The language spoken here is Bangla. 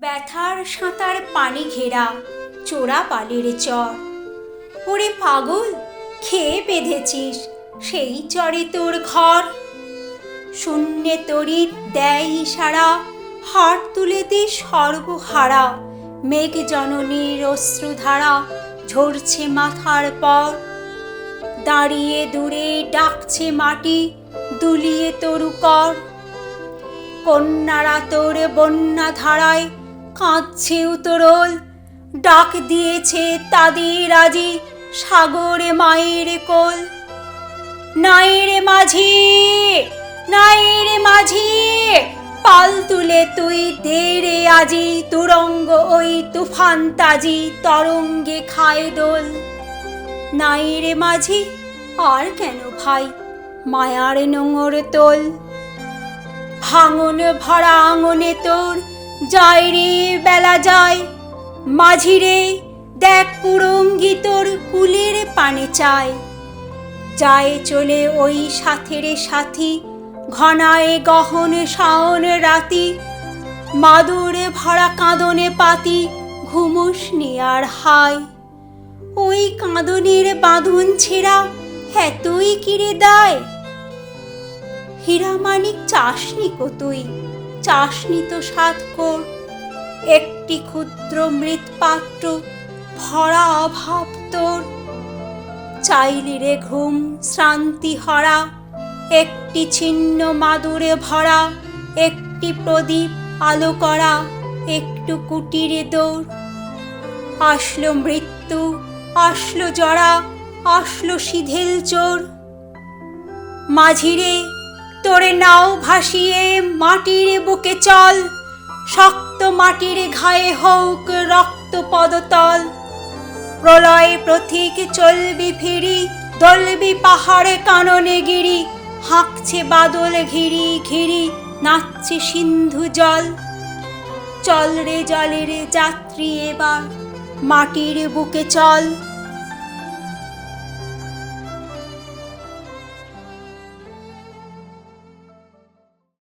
ব্যথার সাঁতার পানি ঘেরা চোরা পালের চর। ওরে পাগল, খেয়ে বেঁধেছিস সেই চরে তোর ঘর। শূন্যে তরিত দেয় ইশারা হাট তুলে দে সর্বহারা। মেঘ জননীর অশ্রুধারা ঝরছে মাথার পর। দাঁড়িয়ে দূরে ডাকছে মাটি, দুলিয়ে তরুকর কন্যারা তোর বন্যা ধারায় কাঁদছে উতরল। ডাক দিয়েছে তাদের আজি সাগরে মায়ের কোল। নাইরে মাঝি নাইরে মাঝি, পাল তুলে তুই দে রে আজি তুরঙ্গ ওই তুফান তাজি তরঙ্গে খায় দোল। নাইরে মাঝি, আর কেন ভাই মায়ার নোংর তোল? ভাঙন ভরা আঙনে তোর যায় রে বেলা যায় মাঝিরে দেখ কুরঙ্গি তোর কুলের পানে চায়। যায় চলে ওই সাথেরে সাথী, ঘনায় গহন শাওন রাতি। মাদুরে ভরা কাঁদনে পাতি, ঘুমুস আর হায় ওই কাঁদনের বাঁধন ছেঁড়া হ্যাঁ তুই কিরে দায়? হীরামানিক চাসনি কো তুই চাসনি তো সাত কর একটি ক্ষুদ্র মৃৎপাত্র, ভরা অভাব তোর। চাইলি রে ঘুম শ্রান্তি হরা, একটি ছিন্ন মাদুরে ভরা, একটি প্রদীপ আলো করা, একটু কুটিরে দৌড়। আসলো মৃত্যু, আসলো জরা, আসলো সিধেল চোর। মাঝিরে তোরে নাও ভাসিয়ে মাটির বুকে চল। শক্ত মাটির ঘায়ে হোক রক্ত পদতল। প্রলয় প্রতীক চলবি ফিরি, দলবি পাহাড়ে কাননে গিরি, হাঁকছে বাদল ঘিরি ঘিরি, নাচছে সিন্ধু জল। চল রে জলের যাত্রী এবার, মাটির বুকে চল।